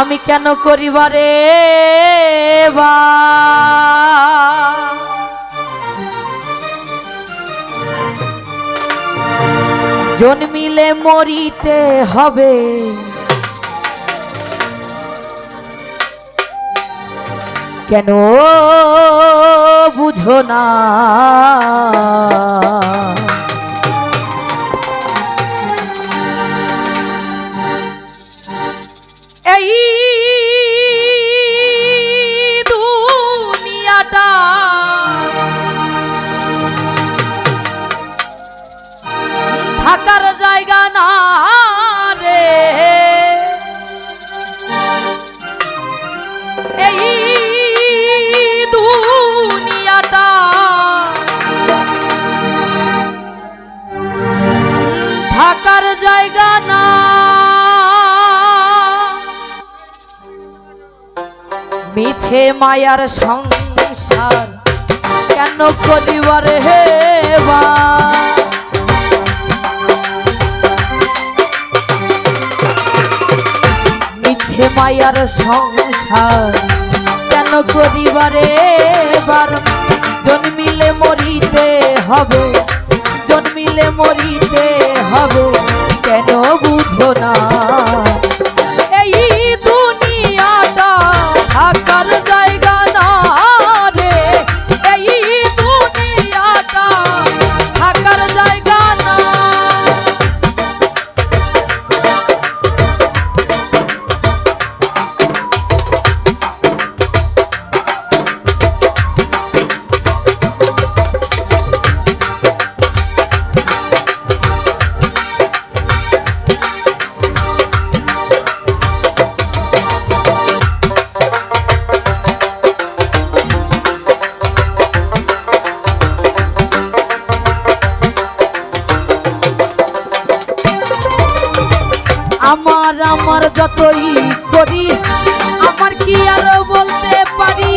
আমি কেন করিবারে বা? জন্মিলে মরিতে হবে। কেন বুঝো না? মিছে মায়ার সংসার কেন করিবার হে বা? মিছে মায়ার সংসার কেন করিবারে বার জন্মিলে মরিতে হবে, জন্মিলে মরিতে হবে, কেন বুঝো না? যতই করি, আমার কি আরও বলতে পারি?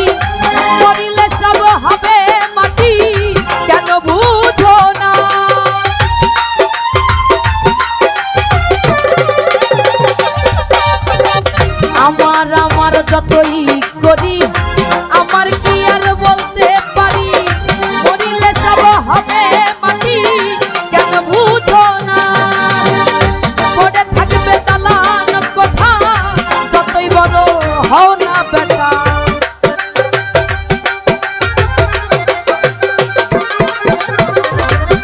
করিলে সব হবে মাটি, কেন বুঝো না? আমার আমার যতই করি বড় হও না বেটা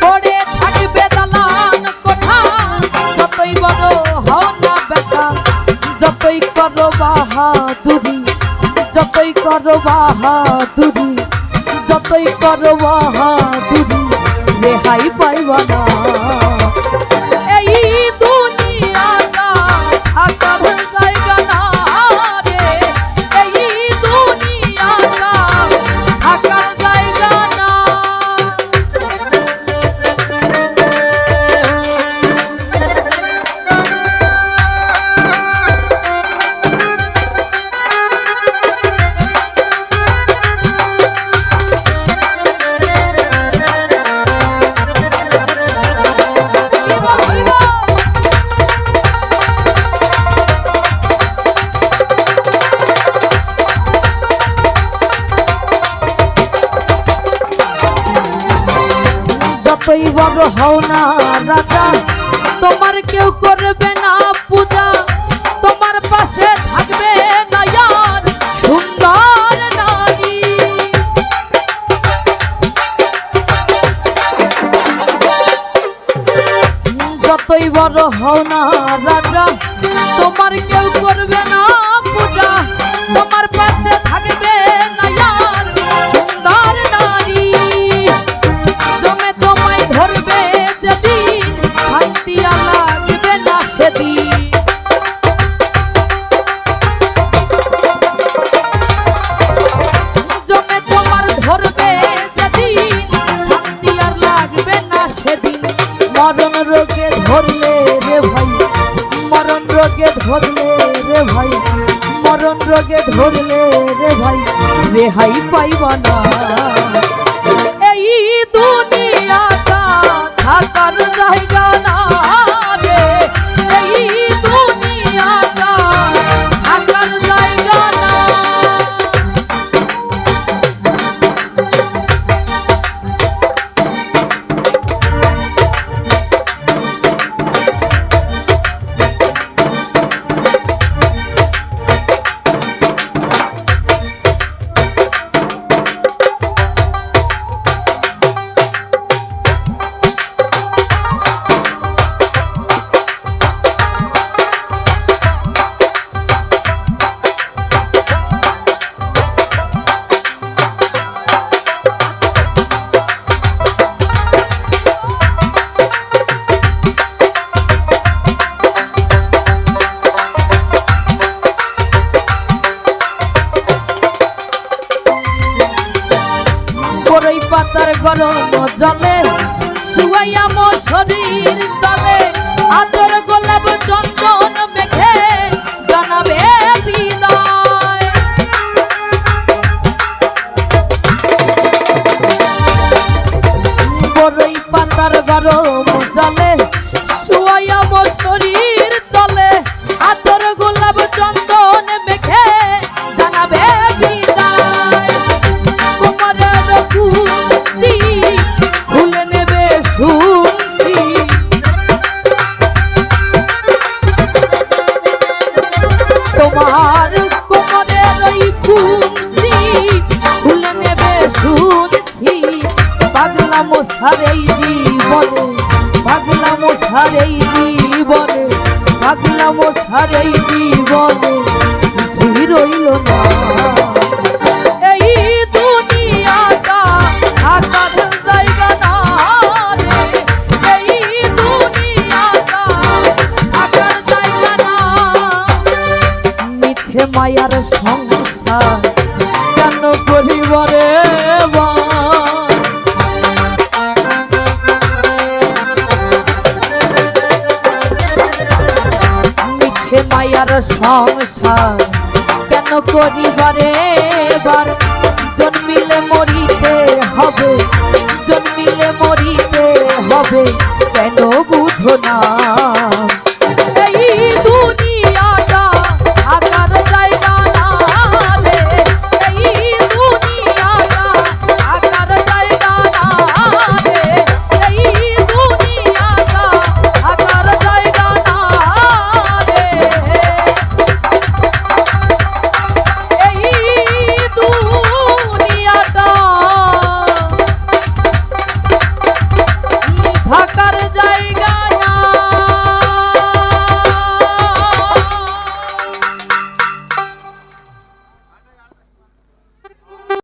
পড়ে থাকবে দালান কোঠা যতই বড় হও না বেটা যতই করো বাহাদুরি যতই করো বাহাদুরি যতই করো বাহাদুরি রেহাই পাইবা না যতই হও না রাজা। তোমার কেউ করবে না পূজা। তোমার পাশে থাকবে না ইয়ার সুন্দর নারী। যতই বড় হও না রাজা, তোমার কেউ করবে না রোগে ধরলে রে ভাই রেহাই পাইবা না। এই দুনিয়াটা থাকার জায়গা বরই পাতার গরম জলে শুয়াইয়া মো শরীর তলে। আদর গো পাগলা মশার এই জীবনে পাগলা মশার এই জীবনে পাগলা মশার এই জীবনে কিছুই রইল না এই দুনিয়াটা থাকার জায়গা সংসার। কেন করিবারে বার জন্মিলে মরিতে হবে। জন্মিলে মরিতে হবে। কেন বুঝো না?